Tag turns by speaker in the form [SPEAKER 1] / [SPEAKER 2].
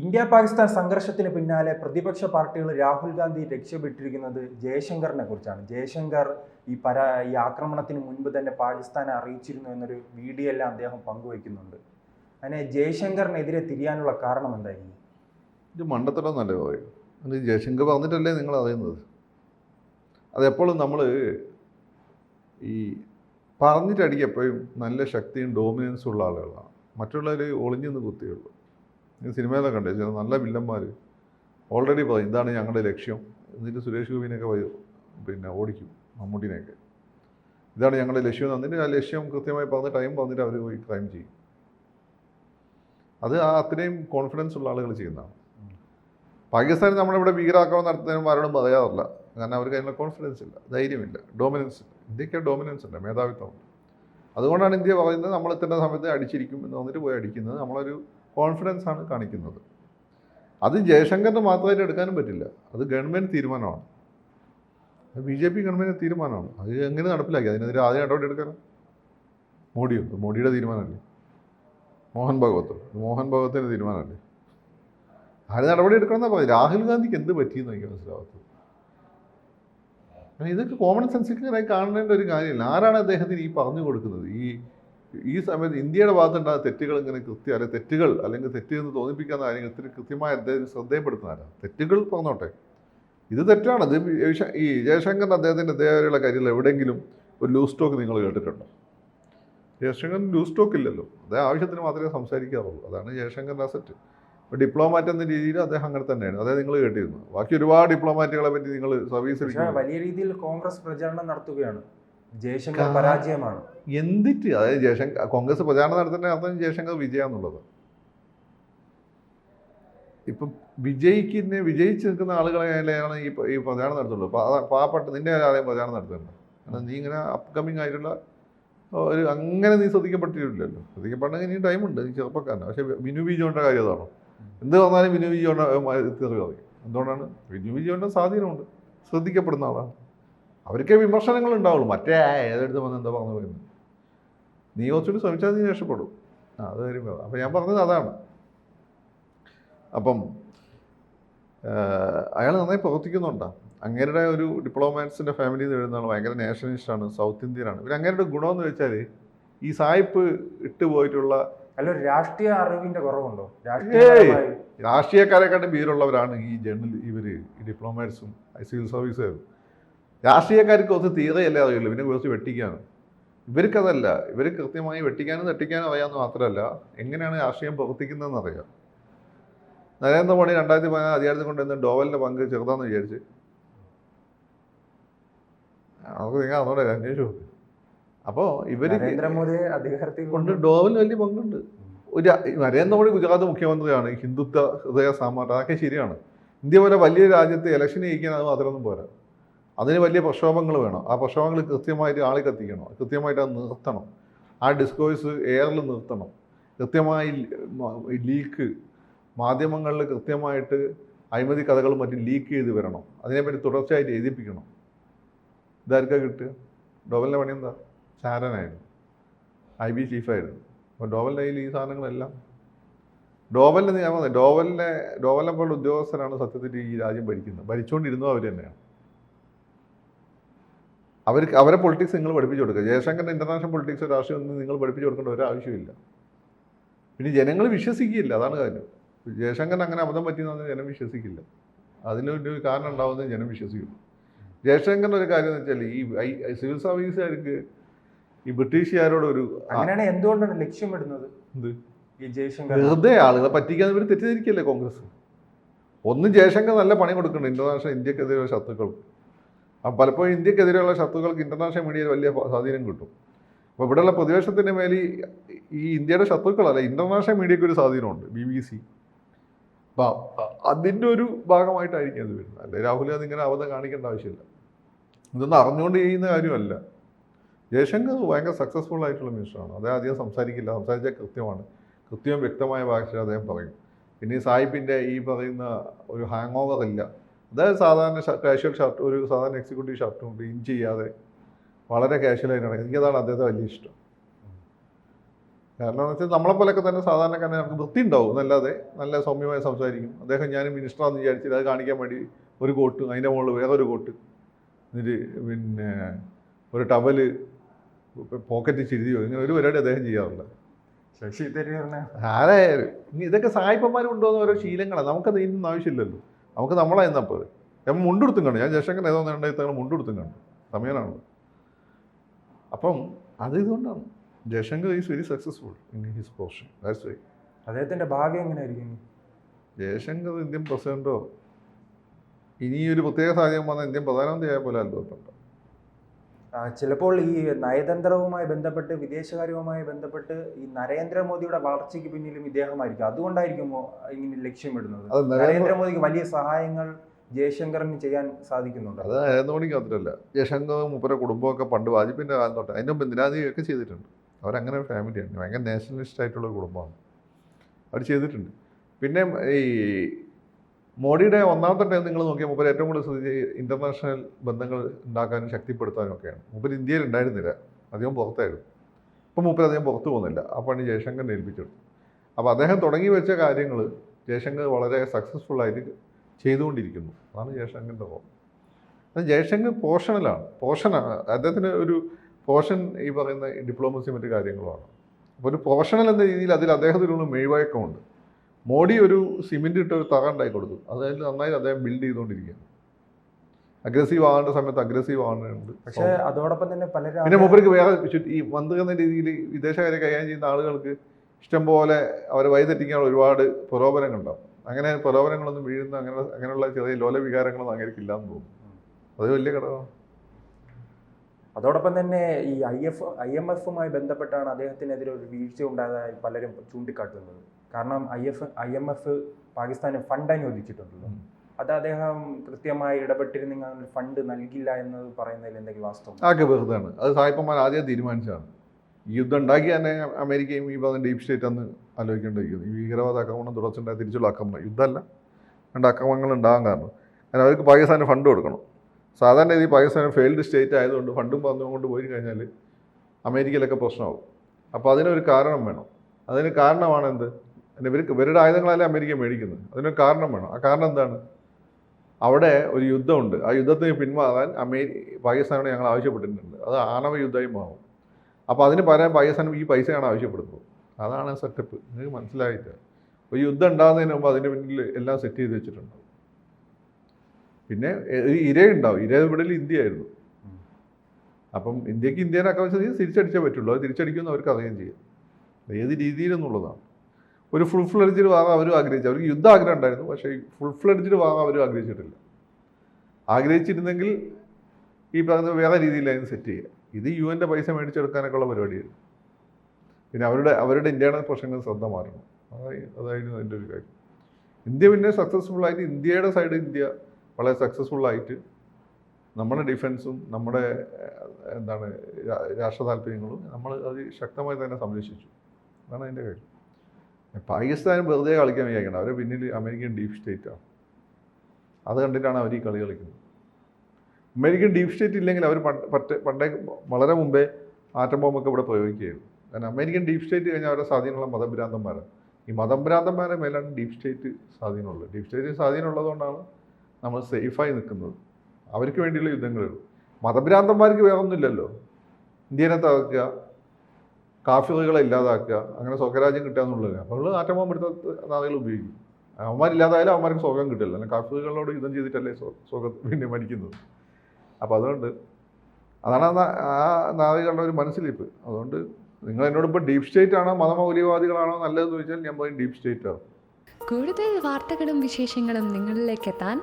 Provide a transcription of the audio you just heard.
[SPEAKER 1] India Pakistan സംഘർഷത്തിന് പിന്നാലെ പ്രതിപക്ഷ പാർട്ടികൾ രാഹുൽ ഗാന്ധി ലക്ഷ്യമിട്ടിരിക്കുന്നത് ജയശങ്കറിനെ കുറിച്ചാണ്. ജയശങ്കർ ഈ പര ഈ ആക്രമണത്തിന് മുൻപ് തന്നെ പാകിസ്ഥാനെ അറിയിച്ചിരുന്നു എന്നൊരു വീഡിയോ എല്ലാം അദ്ദേഹം പങ്കുവയ്ക്കുന്നുണ്ട്. അങ്ങനെ ജയശങ്കറിനെതിരെ തിരിയാനുള്ള കാരണം എന്തായിരുന്നു
[SPEAKER 2] ഇത് മണ്ടത്തരമെന്നല്ലേ പറയും? അത് ജയശങ്കർ പറഞ്ഞിട്ടല്ലേ നിങ്ങൾ അറിയുന്നത്? അതെപ്പോഴും നമ്മൾ ഈ പറഞ്ഞിട്ടടിക്ക് എപ്പോഴും നല്ല ശക്തിയും ഡോമിനൻസും ഉള്ള ആളുകളാണ്. മറ്റുള്ളവർ ഒളിഞ്ഞു നിന്ന് കുത്തിയുള്ളൂ. ഈ സിനിമയിലൊക്കെ കണ്ടേ. ചില നല്ല വില്ലന്മാർ ഓൾറെഡി പറയും ഇതാണ് ഞങ്ങളുടെ ലക്ഷ്യം. എന്നിട്ട് സുരേഷ് ഗോപിനെയൊക്കെ പിന്നെ ഓടിക്കും മമ്മൂട്ടിനെയൊക്കെ. ഇതാണ് ഞങ്ങളുടെ ലക്ഷ്യം. എന്നിട്ട് ആ ലക്ഷ്യം കൃത്യമായി പറഞ്ഞ് ടൈം പറഞ്ഞിട്ട് അവർ പോയി ക്രൈം ചെയ്യും. അത് ആ അത്രയും കോൺഫിഡൻസ് ഉള്ള ആളുകൾ ചെയ്യുന്നതാണ്. പാകിസ്ഥാൻ നമ്മളിവിടെ ഭീകരാക്രമണം നടത്തുന്നതിനും ആരോടും പറയാറില്ല. കാരണം അവർക്ക് അതിനുള്ള കോൺഫിഡൻസ് ഇല്ല ധൈര്യമില്ല ഡോമിനൻസ് ഇല്ല. ഇന്ത്യയ്ക്ക് ഡോമിനൻസ് ഉണ്ട് മേധാവിത്വമുണ്ട് അതുകൊണ്ടാണ് ഇന്ത്യ പറയുന്നത് നമ്മൾ ഇത്തരം സമയത്ത് അടിച്ചിരിക്കും എന്ന് വന്നിട്ട് പോയി അടിക്കുന്നത്. നമ്മളൊരു കോൺഫിഡൻസ് ആണ് കാണിക്കുന്നത്. അത് ജയശങ്കറിന് മാത്രമായിട്ട് എടുക്കാനും പറ്റില്ല. അത് ഗവൺമെന്റ് തീരുമാനമാണ്. ബി ജെ പി ഗവൺമെന്റ് തീരുമാനമാണ്. അത് എങ്ങനെ നടപ്പിലാക്കി? അതിനെതിരെ ആദ്യം ഇടപെടി എടുക്കണം മോഡിയോ? മോഡിയുടെ തീരുമാനമല്ലേ? മോഹൻ ഭഗവത്ത് മോഹൻ ഭഗവത്തിന്റെ തീരുമാനമല്ലേ? ആര് നടപടി എടുക്കണമെന്നാ പറയുന്നത്? രാഹുൽ ഗാന്ധിക്ക് എന്ത് പറ്റിയെന്ന് എനിക്ക് മനസ്സിലാവാത്തത്. കാരണം ഇതൊക്കെ കോമൺ സെൻസിക്കലായി കാണേണ്ട ഒരു കാര്യമില്ല. ആരാണ് അദ്ദേഹത്തിന് ഈ പറഞ്ഞു കൊടുക്കുന്നത് ഈ ഈ സമയത്ത് ഇന്ത്യയുടെ ഭാഗത്തുണ്ടായ തെറ്റുകൾ ഇങ്ങനെ കൃത്യം അല്ലെങ്കിൽ തെറ്റുകൾ അല്ലെങ്കിൽ തെറ്റ് എന്ന് തോന്നിപ്പിക്കുന്ന കാര്യങ്ങൾ ഇത്തിരി കൃത്യമായ അദ്ദേഹം ശ്രദ്ധയപ്പെടുത്തുന്നതാണ് തെറ്റുകൾ പറഞ്ഞോട്ടെ. ഇത് തെറ്റാണ്. ഇത് ഈ ജയശങ്കറിന്റെ അദ്ദേഹത്തിന്റെ ഇതേവരെയുള്ള കാര്യത്തിൽ എവിടെയെങ്കിലും ഒരു ലൂസ് സ്റ്റോക്ക് നിങ്ങൾ കേട്ടിട്ടുണ്ടോ? ജയശങ്കർ ലൂസ് സ്റ്റോക്ക് ഇല്ലല്ലോ. അദ്ദേഹം ആവശ്യത്തിന് മാത്രമേ സംസാരിക്കാറുള്ളൂ. അതാണ് ജയശങ്കറിന്റെ അസറ്റ് ഇപ്പോൾ ഡിപ്ലോമാറ്റ് എന്ന രീതിയിൽ അദ്ദേഹം അങ്ങനെ തന്നെയാണ്. അതായത് നിങ്ങൾ കേട്ടിരുന്നു. ബാക്കി ഒരുപാട് ഡിപ്ലോമാറ്റുകളെ പറ്റി നിങ്ങൾ
[SPEAKER 1] സർവീസ് വലിയ രീതിയിൽ കോൺഗ്രസ് പ്രചാരണം നടത്തുകയാണ്. ജയശങ്കർ പരാജയമാണ്.
[SPEAKER 2] എന്തിട്ട് അതായത് ജയശങ്കർ കോൺഗ്രസ് പ്രചാരണം നടത്തേണ്ട അർത്ഥം ജയശങ്കർ വിജയാന്നുള്ളത്. ഇപ്പം വിജയിക്കുന്ന വിജയിച്ച് നിൽക്കുന്ന ആളുകളെയാണ് ഈ ഈ പ്രചാരണം നടത്തുള്ളൂ. പാവപ്പെട്ട നിന്റെ ആരെയും പ്രചാരണം നടത്തേണ്ട കാരണം നീ ഇങ്ങനെ അപ്കമിങ് ആയിട്ടുള്ള ഒരു അങ്ങനെ നീ ശ്രദ്ധിക്കപ്പെട്ടിട്ടില്ലല്ലോ. ശ്രദ്ധിക്കപ്പെടണമെങ്കിൽ ഇനി ടൈമുണ്ട് നീ ചെറുപ്പക്കാരനാണ് പക്ഷേ വിനു ബിജോന്റെ കാര്യം അതാണ്. എന്ത് വന്നാലും വിനു ബിജോന്റെ തെറി പറയും. എന്തുകൊണ്ടാണ്? വിനു ബിജോന്റെ സ്വാധീനമുണ്ട്. ശ്രദ്ധിക്കപ്പെടുന്ന ആളാണ്. അവർക്ക് വിമർശനങ്ങൾ ഉണ്ടാവുള്ളൂ മറ്റേ ആ ഏതെടുത്ത് വന്ന് എന്താ പറഞ്ഞു പോയി നീ കുറച്ചുകൂടി ശ്രമിച്ചാൽ നീ രക്ഷപ്പെടും. ആ അത് കാര്യം പറയാം അപ്പം ഞാൻ പറഞ്ഞത് അതാണ്. അപ്പം അയാൾ നന്നായി പ്രവർത്തിക്കുന്നുണ്ടോ. അങ്ങേരുടെ ഒരു ഡിപ്ലോമാറ്റ്സിന്റെ ഫാമിലിയിൽ നിന്ന് വരുന്ന ആൾ ഭയങ്കര നാഷണലിസ്റ്റാണ് സൗത്ത് ഇന്ത്യനാണ് പിന്നെ അങ്ങേരുടെ ഗുണമെന്ന് വെച്ചാൽ ഈ സായിപ്പ് ഇട്ട് പോയിട്ടുള്ള
[SPEAKER 1] അല്ല രാഷ്ട്രീയ അറിവിന്റെ കുറവുണ്ടോ?
[SPEAKER 2] രാഷ്ട്രീയക്കാരെക്കാട്ടും ഭീരുള്ളവരാണ് ഈ ജേർണൽ ഇവർ ഈ ഡിപ്ലോമാറ്റ്സും സിവിൽ സർവീസുകാരും. രാഷ്ട്രീയക്കാർക്ക് കുറച്ച് തീരെയല്ലേ അറിയുള്ളൂ. പിന്നെ കുറച്ച് വെട്ടിക്കാനും. ഇവർക്കതല്ല. ഇവർ കൃത്യമായി വെട്ടിക്കാനും തട്ടിക്കാനും അറിയാമെന്ന് മാത്രമല്ല എങ്ങനെയാണ് രാഷ്ട്രീയം പ്രവർത്തിക്കുന്നതെന്ന് അറിയാം നരേന്ദ്രമോദി രണ്ടായിരത്തി പതിനാറ് അധികാരത്തിൽ കൊണ്ടുവന്ന ഡോവലിന്റെ പങ്ക് ചെറുതാന്ന് വിചാരിച്ച്. നമുക്ക് നിങ്ങൾ അതോടെ അന്വേഷിച്ചു അപ്പോൾ ഇവർ
[SPEAKER 1] നരേന്ദ്രമോദിയെ അധികാരത്തിൽ
[SPEAKER 2] കൊണ്ട്
[SPEAKER 1] കൊണ്ട്
[SPEAKER 2] ഡോവലിന് വലിയ പങ്കുണ്ട്. ഒരു നരേന്ദ്രമോദി ഗുജറാത്ത് മുഖ്യമന്ത്രിയാണ് ഹിന്ദുത്വ ഹൃദയ സാമ്രാട്ട്. അതൊക്കെ ശരിയാണ്. ഇന്ത്യ പോലെ വലിയ രാജ്യത്ത് ഇലക്ഷൻ ജയിക്കാൻ അത് മാത്രമൊന്നും പോരാ. അതിന് വലിയ പ്രക്ഷോഭങ്ങൾ വേണം. ആ പ്രക്ഷോഭങ്ങൾ കൃത്യമായിട്ട് ആളെ കത്തിക്കണം. കൃത്യമായിട്ട് അത് നിർത്തണം. ആ ഡിസ്കോഴ്സ് എയറിൽ നിർത്തണം. കൃത്യമായി ലീക്ക് മാധ്യമങ്ങളിൽ കൃത്യമായിട്ട് അഴിമതി കഥകളും മറ്റും ലീക്ക് ചെയ്ത് വരണം. അതിനെപ്പറ്റി തുടർച്ചയായിട്ട് എഴുതിപ്പിക്കണം. ഇതാർക്കാ കിട്ടുക? ഡോവലിന്റെ പണി എന്താ? ചാരനായിരുന്നു. ഐ ബി ചീഫായിരുന്നു. അപ്പോൾ ഡോവലിന്റെ കയ്യിൽ ഈ സാധനങ്ങളെല്ലാം. ഡോവലിന് ഞാൻ പറഞ്ഞത് ഡോവലിനെ ഡോവലിനെ പോലുള്ള ഉദ്യോഗസ്ഥരാണ് സത്യത്തിൽ ഈ രാജ്യം ഭരിക്കുന്നത്. ഭരിച്ചുകൊണ്ടിരുന്നത് അവർ തന്നെയാണ്. അവർക്ക് അവരെ പൊളിറ്റിക്സ് നിങ്ങൾ പഠിപ്പിച്ചു കൊടുക്കുക. ജയശങ്കറിന്റെ ഇന്റർനാഷണൽ പൊളിറ്റിക്സ് രാഷ്ട്രീയം ഒന്നും നിങ്ങൾ പഠിപ്പിച്ചു കൊടുക്കേണ്ട ഒരു ആവശ്യമില്ല. പിന്നെ ജനങ്ങൾ വിശ്വസിക്കില്ല അതാണ് കാര്യം. ജയശങ്കർ അങ്ങനെ അബദ്ധം പറ്റിയെന്ന് ജനം വിശ്വസിക്കില്ല. അതിനൊരു കാരണം ഉണ്ടാവുന്നത് ജനം വിശ്വസിക്കുള്ളൂ ജയശങ്കറിന്റെ ഒരു കാര്യം എന്ന് വെച്ചാൽ ഈ സിവിൽ സർവീസുകാർക്ക് ഈ ബ്രിട്ടീഷുകാരോട് ഒരു
[SPEAKER 1] അങ്ങനെയാണ് എന്തുകൊണ്ടാണ് ലക്ഷ്യമിടുന്നത്
[SPEAKER 2] എന്ത്?
[SPEAKER 1] ഈ ജയശങ്കർ
[SPEAKER 2] വെറുതെ ആളുകളെ പറ്റിക്കാൻ ഇവർ തെറ്റിദ്ധരിക്കല്ലേ കോൺഗ്രസ്? ഒന്നും ജയശങ്കർ നല്ല പണി കൊടുക്കുന്നുണ്ട്. ഇന്റർനാഷണൽ ഇന്ത്യക്കെതിരെ ശത്രുക്കൾക്ക് അപ്പം പലപ്പോഴും ഇന്ത്യക്കെതിരെയുള്ള ശത്രുക്കൾക്ക് ഇന്റർനാഷണൽ മീഡിയയിൽ വലിയ സ്വാധീനം കിട്ടും. അപ്പോൾ ഇവിടെയുള്ള പ്രതിപക്ഷത്തിന്റെ മേൽ ഈ- ഇന്ത്യയുടെ ശത്രുക്കളല്ല ഇന്റർനാഷണൽ മീഡിയയ്ക്ക് ഒരു സ്വാധീനമുണ്ട് ബി ബി സി അപ്പോൾ അതിന്റെ ഒരു ഭാഗമായിട്ടായിരിക്കും അത് വരുന്നത്. അല്ലെ രാഹുൽ ഗാന്ധി ഇങ്ങനെ അബദ്ധം കാണിക്കേണ്ട ആവശ്യമില്ല. ഇതൊന്നും അറിഞ്ഞുകൊണ്ട് ചെയ്യുന്ന കാര്യമല്ല. ജയശങ്കർ ഭയങ്കര സക്സസ്ഫുൾ ആയിട്ടുള്ള മിനിസ്റ്ററാണ് അദ്ദേഹം അധികം സംസാരിക്കില്ല. സംസാരിച്ചാൽ കൃത്യമാണ്. കൃത്യവും വ്യക്തമായ ഭാഷ അദ്ദേഹം പറയും. പിന്നെ ഈ സായിപ്പിന്റെ ഈ പറയുന്ന ഒരു ഹാങ് ഓവർ ഇല്ല. അതായത് സാധാരണ കാഷ്വൽ ഷർട്ട് ഒരു സാധാരണ എക്സിക്യൂട്ടീവ് ഷർട്ടും ക്ലീൻ ചെയ്യാതെ വളരെ കാഷ്വലായിട്ട് നടക്കും. എനിക്കതാണ് അദ്ദേഹത്തെ വലിയ ഇഷ്ടം. കാരണം എന്ന് വെച്ചാൽ നമ്മളെപ്പോലൊക്കെ തന്നെ സാധാരണ സാധാരണക്കാരനെ നമുക്ക് വൃത്തി ഉണ്ടാവും. എന്നല്ലാതെ നല്ല സൗമ്യമായി സംസാരിക്കും. അദ്ദേഹം ഞാൻ മിനിസ്റ്ററാന്ന് വിചാരിച്ചില്ല അത് കാണിക്കാൻ വേണ്ടി ഒരു കോട്ട് അതിന്റെ മുകളിൽ വേറൊരു കോട്ട് എന്നിട്ട് പിന്നെ ഒരു ടവൽ പോക്കറ്റ് ചിരിയോ ഇങ്ങനെ ഒരു പരിപാടി അദ്ദേഹം ചെയ്യാറില്ല
[SPEAKER 1] ശശി തരൂരിനെ?
[SPEAKER 2] ആരായാലും. ഇതൊക്കെ സായിപ്പന്മാർ എന്ന് ഓരോ ശീലങ്ങളാണ് നമുക്കത് ഇന്നും ആവശ്യമില്ലല്ലോ. നമുക്ക് നമ്മളായിരുന്നപ്പോൾ ഞാൻ മുണ്ടെടുത്തും കണ്ടു. ഞാൻ ജയശങ്കർ ഏതോ നേണ്ട മുണ്ടെടുത്തും കണ്ടു. സമയനാണ് അപ്പം അത് ഇതുകൊണ്ടാണ് Jaishankar is very successful in his portion. That's why
[SPEAKER 1] അദ്ദേഹത്തിന്റെ ഭാവി എങ്ങനെയായിരിക്കും?
[SPEAKER 2] ജയശങ്കർ ഇന്ത്യൻ പ്രസിഡന്റോ ഇനി ഒരു പ്രത്യേക സാഹചര്യം വന്നാൽ ഇന്ത്യൻ പ്രധാനമന്ത്രി ആയ പോലെ അത്ഭുതപ്പെട്ടു
[SPEAKER 1] ചിലപ്പോൾ ഈ നയതന്ത്രവുമായി ബന്ധപ്പെട്ട് വിദേശകാര്യവുമായി ബന്ധപ്പെട്ട് ഈ നരേന്ദ്രമോദിയുടെ വളർച്ചയ്ക്ക് പിന്നിലും ഇദ്ദേഹമായിരിക്കും. അതുകൊണ്ടായിരിക്കുമോ ഇങ്ങനെ ലക്ഷ്യമിടുന്നത്. നരേന്ദ്രമോദിക്ക് വലിയ സഹായങ്ങൾ ജയശങ്കറിന് ചെയ്യാൻ സാധിക്കുന്നുണ്ട്.
[SPEAKER 2] അത് നരേന്ദ്രമോദിക്ക് മാത്രമല്ല ജയശങ്കർ മുപ്പര കുടുംബമൊക്കെ പണ്ട് വാജ്പേയിന്റെ കാലം തൊട്ട് അതിന്റെ മുമ്പ് ഇന്ദിരാജിയൊക്കെ ചെയ്തിട്ടുണ്ട്. അവരങ്ങനെ ഒരു ഫാമിലിയാണ്. ഭയങ്കര നാഷണലിസ്റ്റ് ആയിട്ടുള്ള കുടുംബമാണ്. അവർ ചെയ്തിട്ടുണ്ട്. പിന്നെ ഈ മോഡിയുടെ ഒന്നാമത്തെ ടൈം നിങ്ങൾ നോക്കിയാൽ മുമ്പ് ഏറ്റവും കൂടുതൽ ശ്രദ്ധിച്ച് ഇന്റർനാഷണൽ ബന്ധങ്ങൾ ഉണ്ടാക്കാനും ശക്തിപ്പെടുത്താനും ഒക്കെയാണ് മുമ്പ് ഇന്ത്യയിൽ ഉണ്ടായിരുന്നില്ല. അധികം പുറത്തായിരുന്നു. ഇപ്പം മുപ്പർ അധികം പുറത്തു പോകുന്നില്ല. ആ പണി ജയശങ്കറിനെ ഏൽപ്പിച്ചെടുത്തു അപ്പോൾ അദ്ദേഹം തുടങ്ങി വെച്ച കാര്യങ്ങൾ ജയശങ്കർ വളരെ സക്സസ്ഫുൾ ആയിട്ട് ചെയ്തുകൊണ്ടിരിക്കുന്നു. അതാണ് ജയശങ്കറിന്റെ റോൾ അത് ജയശങ്കർ പോഷണലാണ് പോർഷനാണ് അദ്ദേഹത്തിന് ഒരു പോർഷൻ ഈ പറയുന്ന ഡിപ്ലോമസി മറ്റു കാര്യങ്ങളുമാണ്. അപ്പോൾ ഒരു പോഷണൽ എന്ന രീതിയിൽ അതിൽ അദ്ദേഹത്തിനുള്ള മെയ്വഴക്കമുണ്ട് മോഡി ഒരു സിമെന്റ് ഇട്ട ഒരു തറ ഉണ്ടാക്കി കൊടുത്തു. അതായത് നന്നായി അദ്ദേഹം ബിൽഡ് ചെയ്തുകൊണ്ടിരിക്കുകയാണ്. അഗ്രസീവ് ആകേണ്ട സമയത്ത് അഗ്രസീവ് ആവുന്നുണ്ട്
[SPEAKER 1] പക്ഷേ അതോടൊപ്പം തന്നെ പലരും
[SPEAKER 2] പിന്നെ മൂപ്പർക്ക് വേറെ ഈ എന്ന രീതിയിൽ വിദേശകാര്യ കൈകാര്യം ചെയ്യുന്ന ആളുകൾക്ക് ഇഷ്ടംപോലെ അവരെ വഴിതെറ്റിക്കാനുള്ള ഒരുപാട് പ്രലോഭനങ്ങളുണ്ടാവും. അങ്ങനെ പ്രലോഭനങ്ങളൊന്നും വീഴുന്ന അങ്ങനെ അങ്ങനെയുള്ള ചെറിയ ലോല വികാരങ്ങളൊന്നും അങ്ങനെ ഇല്ലാന്ന് തോന്നുന്നു. അത് വലിയ ഘടകമാണ്.
[SPEAKER 1] അതോടൊപ്പം തന്നെ ഈ ഐ എഫ് ഐ എം എഫുമായി ബന്ധപ്പെട്ടാണ് അദ്ദേഹത്തിനെതിരെ ഒരു വീഴ്ച ഉണ്ടായതായി പലരും ചൂണ്ടിക്കാട്ടുന്നത്. കാരണം I F I M F പാകിസ്ഥാന് ഫണ്ട് അനുവദിച്ചിട്ടുണ്ടല്ലോ അത് അദ്ദേഹം കൃത്യമായി ഇടപെട്ടിരുന്നെങ്കിൽ അങ്ങനെ ഫണ്ട് നൽകില്ല എന്ന് പറയുന്നതിൽ എന്തെങ്കിലും വാസ്തവം
[SPEAKER 2] ആകെ വെറുതാണ് അത് സായിപ്പന്മാർ ആദ്യം തീരുമാനിച്ചതാണ്. യുദ്ധം ഉണ്ടാക്കി തന്നെ അമേരിക്കയും ഈ പറഞ്ഞ ഡീപ് സ്റ്റേറ്റ് അന്ന് ആലോചിക്കേണ്ടിയിരിക്കുന്നു. ഈ ഭീകരവാദ ആക്രമണം തുടർച്ചുണ്ടായ തിരിച്ചുള്ള ആക്രമണം. യുദ്ധമല്ല. രണ്ട് ആക്രമണങ്ങൾ ഉണ്ടാകാൻ കാരണം. കാരണം അവർക്ക് പാകിസ്ഥാന് ഫണ്ട് കൊടുക്കണം. സാധാരണ രീതി പാകിസ്ഥാൻ ഫെയിൽഡ് സ്റ്റേറ്റ് ആയതുകൊണ്ട് ഫണ്ടും പറഞ്ഞുകൊണ്ട് പോയി കഴിഞ്ഞാൽ അമേരിക്കയിലൊക്കെ പ്രശ്നമാവും. അപ്പോൾ അതിനൊരു കാരണം വേണം. അതിന് കാരണമാണ് എന്ത്? ഇവർക്ക് ഇവരുടെ ആയുധങ്ങളല്ലേ അമേരിക്ക മേടിക്കുന്നത്. അതിനൊരു കാരണം വേണം. ആ കാരണം എന്താണ്? അവിടെ ഒരു യുദ്ധമുണ്ട്. ആ യുദ്ധത്തിന് പിന്മാറാൻ അമേരി പാകിസ്ഥാനോട് ഞങ്ങൾ ആവശ്യപ്പെട്ടിട്ടുണ്ട്. അത് ആണവ യുദ്ധമായി മാറും. അപ്പോൾ അതിന് പകരം പാകിസ്ഥാൻ ഈ പൈസയാണ് ആവശ്യപ്പെടുന്നത്. അതാണ് സെറ്റപ്പ്. നിങ്ങൾക്ക് മനസ്സിലായിട്ട് ഒരു യുദ്ധം ഉണ്ടാകുന്നതിന് മുമ്പ് അതിന്റെ പിന്നിൽ എല്ലാം സെറ്റ് ചെയ്ത് വെച്ചിട്ടുണ്ട്. പിന്നെ ഇരയുണ്ടാവും. ഇര ഇവിടെ ഇന്ത്യയായിരുന്നു. അപ്പം ഇന്ത്യയ്ക്ക് ഇന്ത്യനെ ആക്രമിച്ചത് തിരിച്ചടിച്ചേ പറ്റുള്ളൂ. അത് തിരിച്ചടിക്കുമെന്ന് അവർക്ക് അറിയുകയും ചെയ്യും. ഏത് രീതിയിലെന്നുള്ളതാണ്. ഒരു ഫുൾ ഫ്ലഡ്ജിൽ വാങ്ങാൻ അവരും ആഗ്രഹിച്ചു. അവർക്ക് യുദ്ധ ആഗ്രഹം ഉണ്ടായിരുന്നു. പക്ഷേ ഫുൾ ഫ്ലഡ്ജിൽ വാങ്ങാൻ അവരും ആഗ്രഹിച്ചിട്ടില്ല. ആഗ്രഹിച്ചിരുന്നെങ്കിൽ ഈ പറഞ്ഞ വേറെ രീതിയിലായിരുന്നു സെറ്റ് ചെയ്യുക. ഇത് യു എന്റെ പൈസ മേടിച്ചെടുക്കാനൊക്കെ ഉള്ള പരിപാടിയായിരുന്നു പിന്നെ അവരുടെ അവരുടെ ഇന്ത്യയുടെ പ്രശ്നങ്ങൾ ശ്രദ്ധ മാറണം. അതായി അതായിരുന്നു അതിന്റെ ഒരു കാര്യം. ഇന്ത്യ പിന്നെ സക്സസ്ഫുൾ ആയിട്ട് ഇന്ത്യയുടെ സൈഡ് ഇന്ത്യ വളരെ സക്സസ്ഫുൾ ആയിട്ട് നമ്മുടെ ഡിഫൻസും നമ്മുടെ എന്താണ് രാഷ്ട്ര താല്പര്യങ്ങളും നമ്മൾ അത് ശക്തമായി തന്നെ സംരക്ഷിച്ചു. അതാണ് അതിന്റെ കാര്യം. പാകിസ്ഥാൻ വെറുതെ കളിക്കാൻ വിചാരിക്കണം അവരെ പിന്നിൽ അമേരിക്കൻ ഡീപ് സ്റ്റേറ്റാണ് അത് കണ്ടിട്ടാണ് അവർ ഈ കളി കളിക്കുന്നത്. അമേരിക്കൻ ഡീപ് സ്റ്റേറ്റ് ഇല്ലെങ്കിൽ അവർ പണ്ട് പണ്ടേ വളരെ മുമ്പേ ആറ്റം ബോംബൊക്കെ ഇവിടെ പ്രയോഗിക്കുകയായിരുന്നു. കാരണം അമേരിക്കൻ ഡീപ് സ്റ്റേറ്റ് കഴിഞ്ഞാൽ അവരുടെ സ്വാധീനമുള്ള മതഭ്രാന്തന്മാരാണ്. ഈ മതഭ്രാന്തന്മാരെ മേലാണ് ഡീപ് സ്റ്റേറ്റ് സ്വാധീനമുള്ളത്. ഡീപ് സ്റ്റേറ്റ് സ്വാധീനമുള്ളതുകൊണ്ടാണ് നമ്മൾ സേഫായി നിൽക്കുന്നത്. അവർക്ക് വേണ്ടിയുള്ള യുദ്ധങ്ങളേ ഉള്ളൂ. മതഭ്രാന്തന്മാർക്ക് വേറെ ഒന്നുമില്ലല്ലോ ഇന്ത്യനെ തകർക്കുക കാഫിറുകളെ ഇല്ലാതാക്കുക അങ്ങനെ സ്വകരാജ്യം കിട്ടുക എന്നുള്ളത് അപ്പോൾ നമ്മൾ ആറ്റം ബോംബ് എടുത്ത നാളുകൾ ഉപയോഗിക്കും. അവന്മാരില്ലാതായാലും അവന്മാർക്ക് സ്വർഗം കിട്ടില്ല. അല്ലെങ്കിൽ കാഫിറുകളോട് യുദ്ധം ചെയ്തിട്ടല്ലേ സ്വ- സ്വർഗം പിന്നെ മരിക്കുന്നത്. അപ്പോൾ അതുകൊണ്ട് അതാണ് ആ നാളുകളുടെ ഒരു മനസ്സിലിപ്പ്. അതുകൊണ്ട് നിങ്ങൾ എന്നോട് ഇപ്പോൾ ഡീപ് സ്റ്റേറ്റ് ആണോ മതമൗലികവാദികളാണോ നല്ലതെന്ന് ചോദിച്ചാൽ ഞാൻ പറയും ഡീപ് സ്റ്റേറ്റ് ആണ്
[SPEAKER 3] കൂടുതൽ വാർത്തകളും വിശേഷങ്ങളും നിങ്ങളിലേക്ക് എത്താൻ